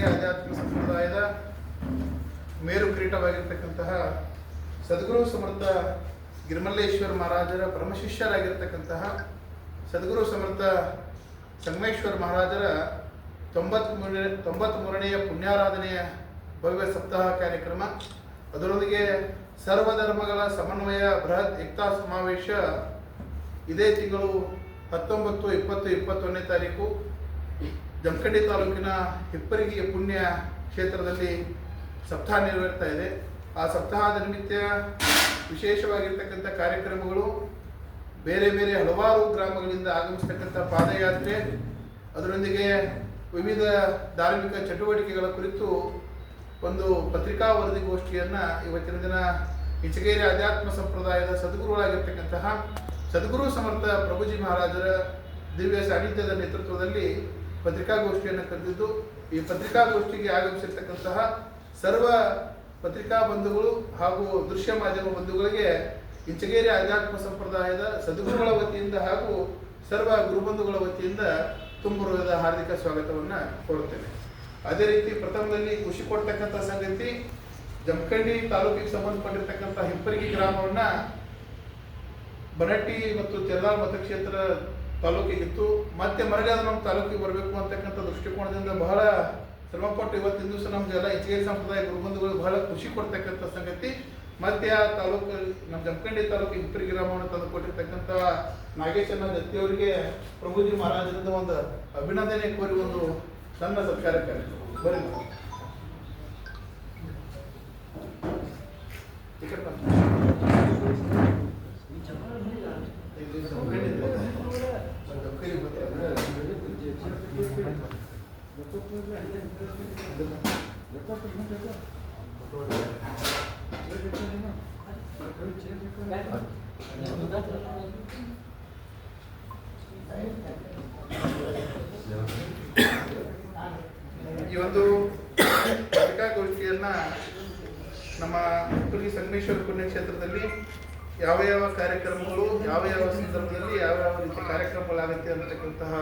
ಇಂಚಗೇರಿ ಆಧ್ಯಾತ್ಮಿಕ ಸಂಪ್ರದಾಯದ ಮೇರು ಕಿರೀಟವಾಗಿರ್ತಕ್ಕಂತಹ ಸದ್ಗುರು ಸಮರ್ಥ ಗಿರ್ಮಲ್ಲೇಶ್ವರ ಮಹಾರಾಜರ ಪರಮಶಿಷ್ಯರಾಗಿರ್ತಕ್ಕಂತಹ ಸದ್ಗುರು ಸಮರ್ಥ ಸಂಗಮೇಶ್ವರ ಮಹಾರಾಜರ ತೊಂಬತ್ಮೂರನೇ, ತೊಂಬತ್ಮೂರನೆಯ ಪುಣ್ಯಾರಾಧನೆಯ ಭವ್ಯ ಸಪ್ತಾಹ ಕಾರ್ಯಕ್ರಮ. ಅದರೊಂದಿಗೆ ಸರ್ವಧರ್ಮಗಳ ಸಮನ್ವಯ ಬೃಹತ್ ಏಕ್ತಾ ಸಮಾವೇಶ ಇದೇ ತಿಂಗಳು ಹತ್ತೊಂಬತ್ತು, ಇಪ್ಪತ್ತು, ಇಪ್ಪತ್ತೊಂದನೇ ತಾರೀಕು. ಜಮಖಂಡಿ ತಾಲೂಕಿನ ಹಿಪ್ಪರಿಗಿಯ ಪುಣ್ಯ ಕ್ಷೇತ್ರದಲ್ಲಿ ಸಪ್ತಾಹ ನೆರವೇರ್ತಾ ಇದೆ. ಆ ಸಪ್ತಾಹದ ನಿಮಿತ್ತ ವಿಶೇಷವಾಗಿರ್ತಕ್ಕಂಥ ಕಾರ್ಯಕ್ರಮಗಳು, ಬೇರೆ ಬೇರೆ ಹಲವಾರು ಗ್ರಾಮಗಳಿಂದ ಆಗಮಿಸ್ತಕ್ಕಂಥ ಪಾದಯಾತ್ರೆ, ಅದರೊಂದಿಗೆ ವಿವಿಧ ಧಾರ್ಮಿಕ ಚಟುವಟಿಕೆಗಳ ಕುರಿತು ಒಂದು ಪತ್ರಿಕಾ ವರದಿಗೋಷ್ಠಿಯನ್ನು ಇವತ್ತಿನ ದಿನ ಇಚಗೇರಿ ಅಧ್ಯಾತ್ಮ ಸಂಪ್ರದಾಯದ ಸದ್ಗುರುಗಳಾಗಿರ್ತಕ್ಕಂತಹ ಸದ್ಗುರು ಸಮರ್ಥ ಪ್ರಭುಜಿ ಮಹಾರಾಜರ ದಿವ್ಯ ಸಾನ್ನಿಧ್ಯದ ನೇತೃತ್ವದಲ್ಲಿ ಪತ್ರಿಕಾಗೋಷ್ಠಿಯನ್ನು ಕರೆದಿದ್ದು, ಈ ಪತ್ರಿಕಾಗೋಷ್ಠಿಗೆ ಆಗಮಿಸಿರ್ತಕ್ಕಂತಹ ಸರ್ವ ಪತ್ರಿಕಾ ಬಂಧುಗಳು ಹಾಗೂ ದೃಶ್ಯ ಮಾಧ್ಯಮ ಬಂಧುಗಳಿಗೆ, ಇಂಚಗೇರಿ ಆಧ್ಯಾತ್ಮ ಸಂಪ್ರದಾಯದ ಸದ್ಗುರುಗಳ ವತಿಯಿಂದ ಹಾಗೂ ಸರ್ವ ಗುರುಬಂಧುಗಳ ವತಿಯಿಂದ ತುಂಬುರುವುದ ಹಾರ್ದಿಕ ಸ್ವಾಗತವನ್ನು ಕೋರುತ್ತೇನೆ. ಅದೇ ರೀತಿ ಪ್ರಥಮದಲ್ಲಿ ಖುಷಿ ಕೊಡ್ತಕ್ಕಂಥ ಸಂಗತಿ, ಜಮಖಂಡಿ ತಾಲೂಕಿಗೆ ಸಂಬಂಧಪಟ್ಟಿರ್ತಕ್ಕಂಥ ಹಿಪ್ಪರಿಗೆ ಗ್ರಾಮವನ್ನು ಬರಟ್ಟಿ ಮತ್ತು ತೆರದಾಳ್ ಮತಕ್ಷೇತ್ರ ತಾಲೂಕಿಗಿತ್ತು ಮತ್ತೆ ಮರಗಾದ ನಮ್ಮ ತಾಲೂಕಿಗೆ ಬರಬೇಕು ಅಂತಕ್ಕಂಥ ದೃಷ್ಟಿಕೋನದಿಂದ ಬಹಳ ಶ್ರಮಪಟ್ಟು ಇವತ್ತಿನ ದಿವಸ ನಮ್ಗೆಲ್ಲ ಹೆಚ್ಚಿಗೆ ಸಂಪ್ರದಾಯ ಗುರುಬಂಧುಗಳು ಬಹಳ ಖುಷಿ ಕೊಡ್ತಕ್ಕಂಥ ಸಂಗತಿ. ಮತ್ತೆ ಆ ತಾಲೂಕು, ನಮ್ಮ ಜಮಖಂಡಿ ತಾಲೂಕು ಹಿಪ್ಪರಿ ಗ್ರಾಮವನ್ನು ತಂದು ಕೊಟ್ಟಿರ್ತಕ್ಕಂಥ ದತ್ತಿ ಅವರಿಗೆ ಪ್ರಭುಜಿ ಮಹಾರಾಜರಿಂದ ಒಂದು ಅಭಿನಂದನೆ ಕೋರಿ ಒಂದು ಸಣ್ಣ ಸತ್ಕಾರ ಕಾರ್ಯಕ್ರಮ ಬರೀ ಮೇಡಮ್. ಈ ಕಡೆ ಬನ್ನಿ. ಇಲ್ಲಿ ಜಮಖಂಡಿ ಇದೆ. ಜಮಖಂಡಿ ಬರ್ತಾರೆ. ಈ ಒಂದು ಪತ್ರಿಕಾಗೋಷ್ಠಿಯನ್ನ ನಮ್ಮ ಸಂಗಮೇಶ್ವರ ಪುಣ್ಯಕ್ಷೇತ್ರದಲ್ಲಿ ಯಾವ ಯಾವ ಕಾರ್ಯಕ್ರಮಗಳು ಯಾವ ಯಾವ ಸಂದರ್ಭದಲ್ಲಿ ಯಾವ ಯಾವ ರೀತಿ ಕಾರ್ಯಕ್ರಮಗಳಾಗುತ್ತೆ ಅಂತಕ್ಕಂತಹ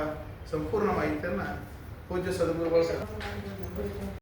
ಸಂಪೂರ್ಣ ಮಾಹಿತಿಯನ್ನ ಪೂಜ್ಯ ಸದ್ಗುರುಗಳು